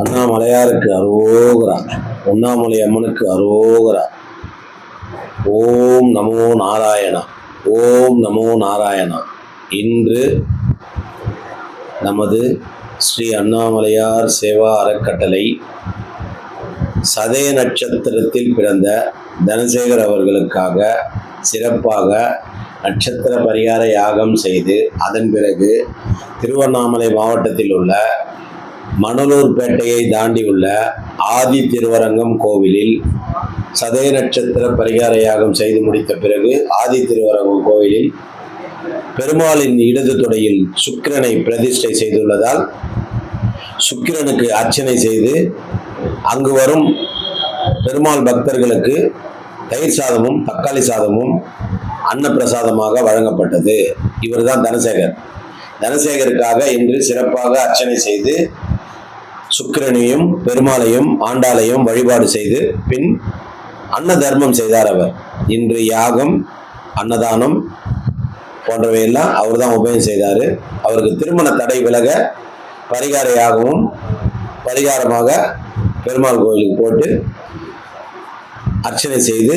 அண்ணாமலையாருக்கு அரோகரா. உண்ணாமலை அம்மனுக்கு அரோகரா. ஓம் நமோ நாராயணா. ஓம் நமோ நாராயணா. இன்று நமது ஸ்ரீ அண்ணாமலையார் சேவா அறக்கட்டளை சதய நட்சத்திரத்தில் பிறந்த தனசேகர் அவர்களுக்காக சிறப்பாக நட்சத்திர பரிகார யாகம் செய்து அதன் பிறகு திருவண்ணாமலை மாவட்டத்தில் உள்ள மணலூர்பேட்டையை தாண்டி உள்ள ஆதி திருவரங்கம் கோவிலில் சதய நட்சத்திர பரிகார யாகம் செய்து முடித்த பிறகு ஆதி திருவரங்கம் கோவிலில் பெருமாளின் இடது தொடையில் சுக்கிரனை பிரதிஷ்டை செய்துள்ளதால் சுக்கிரனுக்கு அர்ச்சனை செய்து அங்கு வரும் பெருமாள் பக்தர்களுக்கு தயிர் சாதமும் தக்காளி சாதமும் அன்னப்பிரசாதமாக வழங்கப்பட்டது. இவர்தான் தனசேகர். தனசேகருக்காக இன்று சிறப்பாக அர்ச்சனை செய்து சுக்கிரனையும் பெருமாளையும் ஆண்டாளையும் வழிபாடு செய்து பின் அன்ன தர்மம் செய்தார் அவர். இன்று யாகம் அன்னதானம் போன்றவையெல்லாம் அவர் தான் உபயம் செய்தார். அவருக்கு திருமண தடை விலக பரிகார யாகமும் பரிகாரமாக பெருமாள் கோயிலுக்கு போட்டு அர்ச்சனை செய்து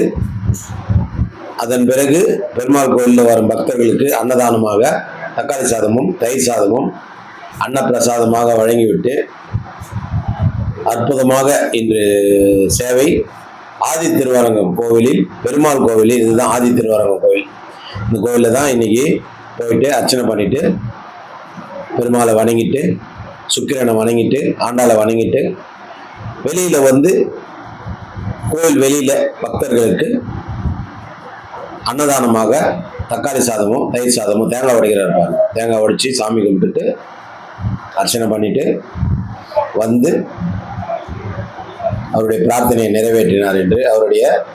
அதன் பிறகு பெருமாள் கோயிலில் வரும் பக்தர்களுக்கு அன்னதானமாக தக்காளி சாதமும் தயிர் சாதமும் அன்னப்பிரசாதமாக வழங்கிவிட்டு அற்புதமாக இன்று சேவை ஆதி திருவரங்கம் கோவிலில் பெருமாள் கோவிலில் இதுதான் ஆதி திருவரங்கம் கோவில். இந்த கோவிலில் தான் இன்னைக்கு போயிட்டு அர்ச்சனை பண்ணிட்டு பெருமாளை வணங்கிட்டு சுக்கிரனை வணங்கிட்டு ஆண்டாளை வணங்கிட்டு வெளியில் வந்து கோவில் வெளியில் பக்தர்களுக்கு அன்னதானமாக தக்காளி சாதமும் தயிர் சாதமும் தேங்காய் உடைக்கிறார் இருப்பாங்க. தேங்காய் உடைச்சி சாமி கும்பிட்டுட்டு அர்ச்சனை பண்ணிட்டு வந்து அவருடைய பிரார்த்தனையை நிறைவேற்றினார் என்று அவருடைய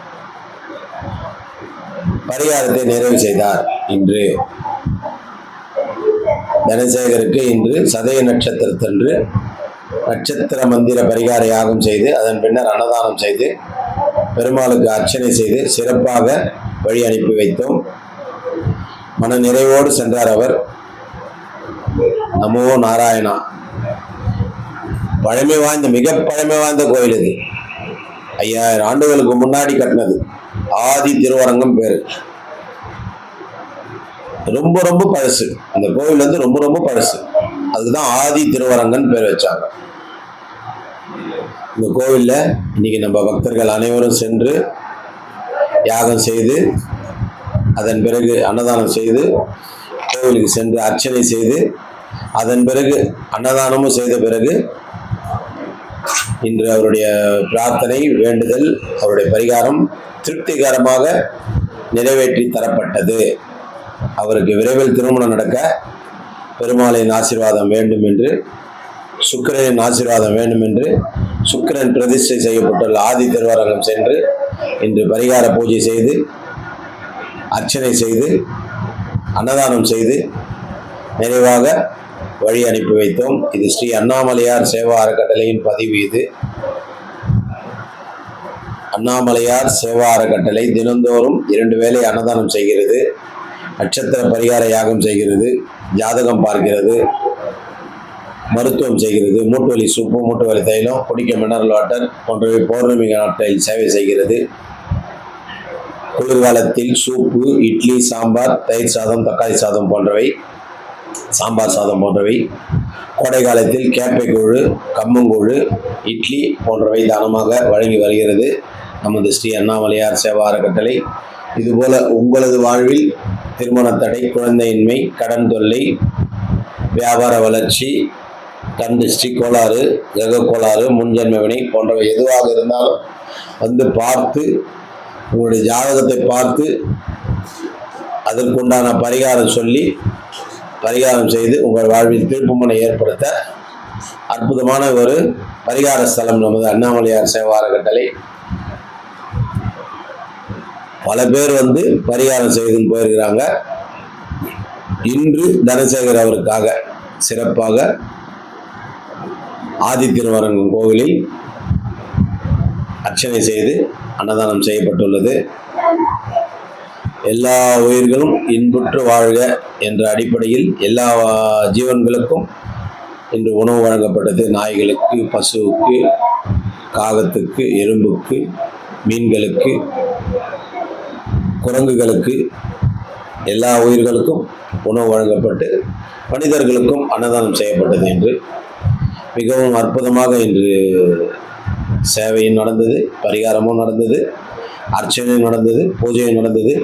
பரிகாரத்தை நிறைவு செய்தார் இன்று. தனசேகருக்கு இன்று சதய நட்சத்திரத்தன்று நட்சத்திர மந்திர பரிகார யாகம் செய்து அதன் பின்னர் அன்னதானம் செய்து பெருமாளுக்கு அர்ச்சனை செய்து சிறப்பாக வழி அனுப்பி வைத்தோம். மன நிறைவோடு சென்றார் அவர். நமோ நாராயணா. பழமை வாய்ந்த மிக பழமை வாய்ந்த கோயில் இது. ஐயாயிரம் ஆண்டுகளுக்கு முன்னாடி கட்டினது. ஆதி திருவரங்கம் பேரு. ரொம்ப ரொம்ப பழசு. அந்த கோவில் வந்து ரொம்ப ரொம்ப பழசு. அதுதான் ஆதி திருவரங்கன் பேர் வச்சாங்க. இந்த கோவில்ல இன்னைக்கு நம்ம பக்தர்கள் அனைவரும் சென்று யாகம் செய்து அதன் பிறகு அன்னதானம் செய்து கோவிலுக்கு சென்று அர்ச்சனை செய்து அதன் பிறகு அன்னதானமும் செய்த பிறகு இன்று அவருடைய பிரார்த்தனை வேண்டுதல் அவருடைய பரிகாரம் திருப்திகரமாக நிறைவேற்றி தரப்பட்டது. அவருக்கு விரைவில் திருமணம் நடக்க பெருமாளின் ஆசீர்வாதம் வேண்டும் என்று சுக்கிரனின் ஆசீர்வாதம் வேண்டும் என்று சுக்கிரன் பிரதிஷ்டை செய்யப்பட்டுள்ள ஆதி திருவரங்கம் சென்று இன்று பரிகார பூஜை செய்து அர்ச்சனை செய்து அன்னதானம் செய்து நிறைவாக வழி அனுப்பி வைத்தோம். இது ஸ்ரீ அண்ணாமலையார் சேவா அறக்கட்டளையின் பதிவு இது. அண்ணாமலையார் சேவா அறக்கட்டளை தினந்தோறும் இரண்டு வேளை அன்னதானம் செய்கிறது. நட்சத்திர பரிகார யாகம் செய்கிறது. ஜாதகம் பார்க்கிறது. மருத்துவம் செய்கிறது. மூட்டு வலி சூப்பு மூட்டு வலி தைலம் குடிக்க மினரல் வாட்டர் போன்றவை பௌர்ணமி நாட்களில் சேவை செய்கிறது. குளிர்காலத்தில் சூப்பு இட்லி சாம்பார் தயிர் சாதம் தக்காளி சாதம் போன்றவை சாம்பார் சாதம் போன்றவை கோடை காலத்தில் கேப்பைக்கூழு கம்மங்கூழு இட்லி போன்றவை தானமாக வழங்கி வருகிறது. நமது ஸ்ரீ அண்ணாமலையார் சேவா அறக்கட்டளை. இதுபோல உங்களது வாழ்வில் திருமண தடை குழந்தையின்மை கடன் தொல்லை வியாபார வளர்ச்சி கண் திருஷ்டி கோளாறு கிரக கோளாறு முன்ஜென்ம வினை போன்றவை எதுவாக இருந்தாலும் வந்து பார்த்து உங்களுடைய ஜாதகத்தை பார்த்து அதற்குண்டான பரிகாரம் சொல்லி பரிகாரம் செய்து உங்கள் வாழ்வில் திருப்புமனை ஏற்படுத்த அற்புதமான ஒரு பரிகார ஸ்தலம் நமது அண்ணாமலையார் சேவார கட்டளை. பல பேர் வந்து பரிகாரம் செய்துன்னு போயிருக்கிறாங்க. இன்று தனசேகர் அவருக்காக சிறப்பாக ஆதி திருவரங்கம் கோவிலில் அர்ச்சனை செய்து அன்னதானம் செய்யப்பட்டுள்ளது. எல்லா உயிர்களும் இன்புற்று வாழ்க என்ற அடிப்படையில் எல்லா ஜீவன்களுக்கும் இன்று உணவு வழங்கப்பட்டது. நாய்களுக்கு பசுவுக்கு காகத்துக்கு எறும்புக்கு மீன்களுக்கு குரங்குகளுக்கு எல்லா உயிர்களுக்கும் உணவு வழங்கப்பட்டு மனிதர்களுக்கும் அன்னதானம் செய்யப்பட்டது என்று. மிகவும் அற்புதமாக இன்று சேவையும் நடந்தது பரிகாரமும் நடந்தது அர்ச்சனையும் நடந்தது பூஜையும் நடந்தது.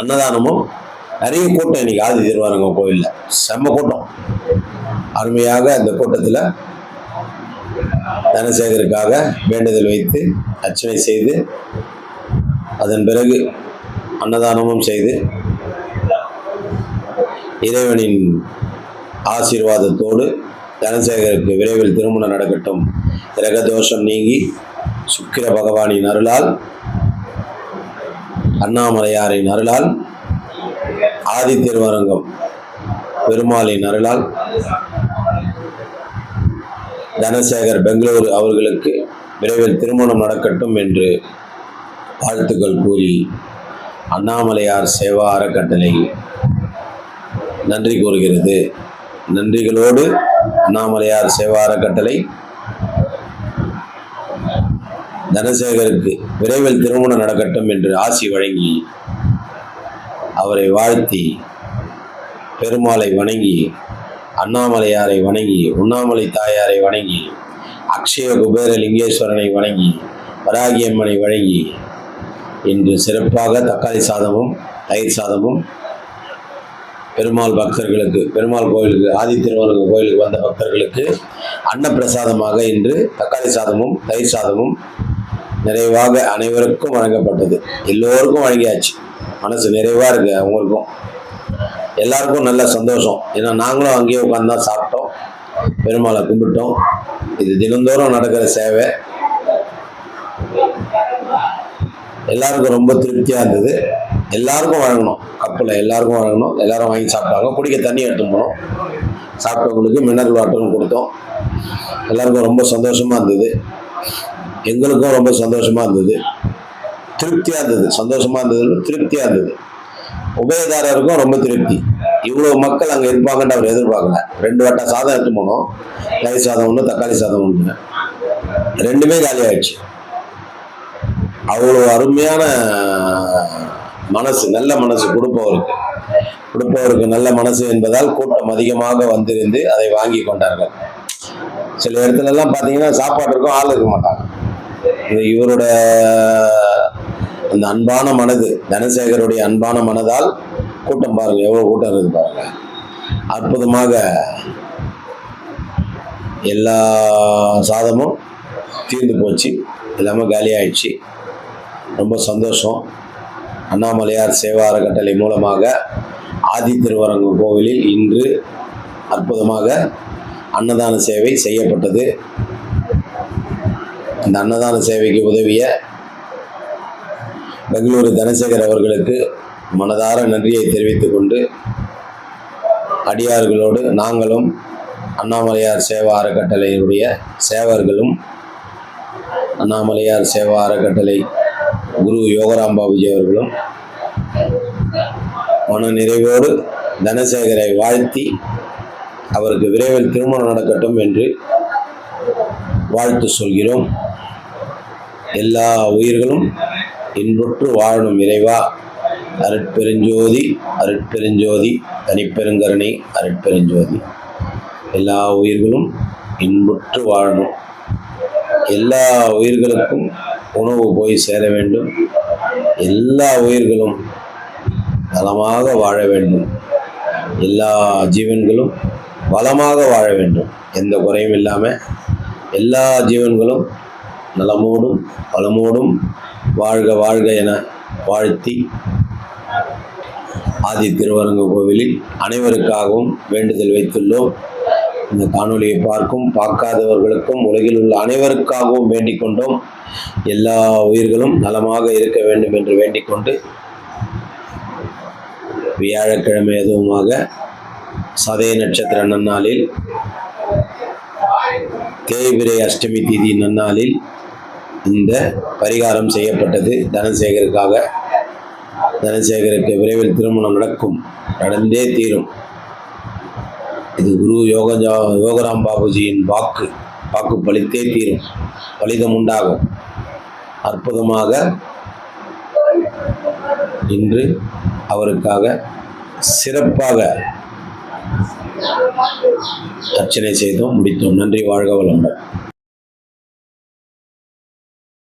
அன்னதானமும் நிறைய கூட்டம் இன்னைக்கு ஆதி திருவாரங்க கோயிலில் செம்ம கூட்டம். அருமையாக அந்த கூட்டத்தில் தனசேகருக்காக வேண்டுதல் வைத்து அர்ச்சனை செய்து அதன் பிறகு அன்னதானமும் செய்து இறைவனின் ஆசீர்வாதத்தோடு தனசேகருக்கு விரைவில் திருமணம் நடக்கட்டும். கிரகதோஷம் நீங்கி சுக்கிர பகவானின் அருளால் அண்ணாமலையாரின் அருளால் ஆதி திருவரங்கம் பெருமாளின் அருளால் தனசேகர் பெங்களூரு அவர்களுக்கு விரைவில் திருமணம் நடக்கட்டும் என்று வாழ்த்துக்கள் கூறி அண்ணாமலையார் சேவா அறக்கட்டளை நன்றி கூறுகிறது. நன்றிகளோடு அண்ணாமலையார் சேவா அறக்கட்டளை தனசேகருக்கு விரைவில் திருமணம் நடக்கட்டும் என்று ஆசி வழங்கி அவரை வாழ்த்தி பெருமாளை வணங்கி அண்ணாமலையாரை வணங்கி உண்ணாமலை தாயாரை வணங்கி அக்ஷய குபேர லிங்கேஸ்வரனை வணங்கி வராகியம்மனை வணங்கி இன்று சிறப்பாக தக்காளி சாதமும் தயிர் சாதமும் பெருமாள் பக்தர்களுக்கு பெருமாள் கோயிலுக்கு ஆதி கோயிலுக்கு வந்த பக்தர்களுக்கு அன்னப்பிரசாதமாக இன்று தக்காளி சாதமும் தயிர் சாதமும் நிறைவாக அனைவருக்கும் வழங்கப்பட்டது. எல்லோருக்கும் வழங்கியாச்சு. மனசு நிறைவாக இருக்கு அவங்களுக்கும். எல்லாருக்கும் நல்ல சந்தோஷம். ஏன்னா நாங்களும் அங்கேயே உட்காந்து தான் சாப்பிட்டோம். பெருமாளை கும்பிட்டோம். இது தினந்தோறும் நடக்கிற சேவை. எல்லாருக்கும் ரொம்ப திருப்தியாக இருந்தது. எல்லாருக்கும் வழங்கணும். கப்பில் எல்லாருக்கும் வழங்கணும். எல்லாரும் வாங்கி சாப்பிட்டாங்க. குடிக்க தண்ணி எடுத்து போனோம். சாப்பிட்டவங்களுக்கு மினரல் வாட்டரும் கொடுத்தோம். எல்லாருக்கும் ரொம்ப சந்தோஷமாக இருந்தது. எங்களுக்கும் ரொம்ப சந்தோஷமாக இருந்தது. திருப்தியாக இருந்தது. சந்தோஷமாக இருந்தது. திருப்தியாக இருந்தது. உபயதாரருக்கும் ரொம்ப திருப்தி. இவ்வளோ மக்கள் அங்கே இருப்பாங்கன்னு அவர் எதிர்பார்க்கல. ரெண்டு வட்டம் சாதம் எடுத்து போனோம். தயிர் சாதம் ஒன்று தக்காளி சாதம் ஒன்று ரெண்டுமே காலி ஆயிடுச்சு. அவ்வளோ அருமையான மனசு நல்ல மனசு கொடுப்பவருக்கு. கொடுப்பவருக்கு நல்ல மனசு என்பதால் கூட்டம் அதிகமாக வந்திருந்து அதை வாங்கி கொண்டார்கள். சில இடத்துல எல்லாம் பார்த்தீங்கன்னா சாப்பாட்டுக்கும் ஆள் இருக்க மாட்டாங்க. இவரோட அந்த அன்பான மனது தனசேகருடைய அன்பான மனதால் கூட்டம் பாருங்க எவ்வளோ கூட்டம் இருக்குது பாருங்க. அற்புதமாக எல்லா சாதமும் தீர்ந்து போச்சு எல்லாமே காலி ரொம்ப சந்தோஷம். அண்ணாமலையார் சேவா அறக்கட்டளை மூலமாக ஆதி திருவரங்கம் கோவிலில் இன்று அற்புதமாக அன்னதான சேவை செய்யப்பட்டது. இந்த அன்னதான சேவைக்கு உதவிய பெங்களூரு தனசேகர் அவர்களுக்கு மனதார நன்றியை தெரிவித்துக் கொண்டு அடியார்களோடு நாங்களும் அண்ணாமலையார் சேவா அறக்கட்டளையினுடைய சேவர்களும் அண்ணாமலையார் சேவா அறக்கட்டளை குரு யோகராம் பாபுஜி அவர்களும் மன நிறைவோடு தனசேகரை வாழ்த்தி அவருக்கு விரைவில் திருமணம் நடக்கட்டும் என்று வாழ்த்து சொல்கிறோம். எல்லா உயிர்களும் இன்புற்று வாழணும் இறைவா. அருட்பெருஞ்சோதி அருட்பெருஞ்சோதி தனிப்பெருங்கருணை அருட்பெருஞ்சோதி. எல்லா உயிர்களும் இன்புற்று வாழணும். எல்லா உயிர்களுக்கும் உணவு போய் சேர வேண்டும். எல்லா உயிர்களும் நலமாக வாழ வேண்டும். எல்லா ஜீவன்களும் வளமாக வாழ வேண்டும். எந்த குறையும் இல்லாமல் எல்லா ஜீவன்களும் நலமோடும் பலமோடும் வாழ்க வாழ்க என வாழ்த்தி ஆதி திருவரங்க கோவிலில் அனைவருக்காகவும் வேண்டுதல் வைத்துள்ளோம். இந்த காணொலியை பார்க்கும் பார்க்காதவர்களுக்கும் உலகில் உள்ள அனைவருக்காகவும் வேண்டிக் கொண்டோம். எல்லா உயிர்களும் நலமாக இருக்க வேண்டும் என்று வேண்டிக்கொண்டு வியாழக்கிழமை எதுவுமாக சதய நட்சத்திர நன்னாளில் தேய்பிரை அஷ்டமி திதி நன்னாளில் இந்த பரிகாரம் செய்யப்பட்டது. தனசேகருக்காக தனசேகருக்கு விரைவில் திருமணம் நடக்கும். நடந்தே தீரும். இது குரு யோகஜா யோகராம் பாபுஜியின் வாக்கு. வாக்கு பலித்தே தீரும். பலிதம் உண்டாகும். அற்புதமாக இன்று அவருக்காக சிறப்பாக அர்ச்சனை செய்தோம் முடித்தோம். நன்றி வாழ்க வளமுடன்.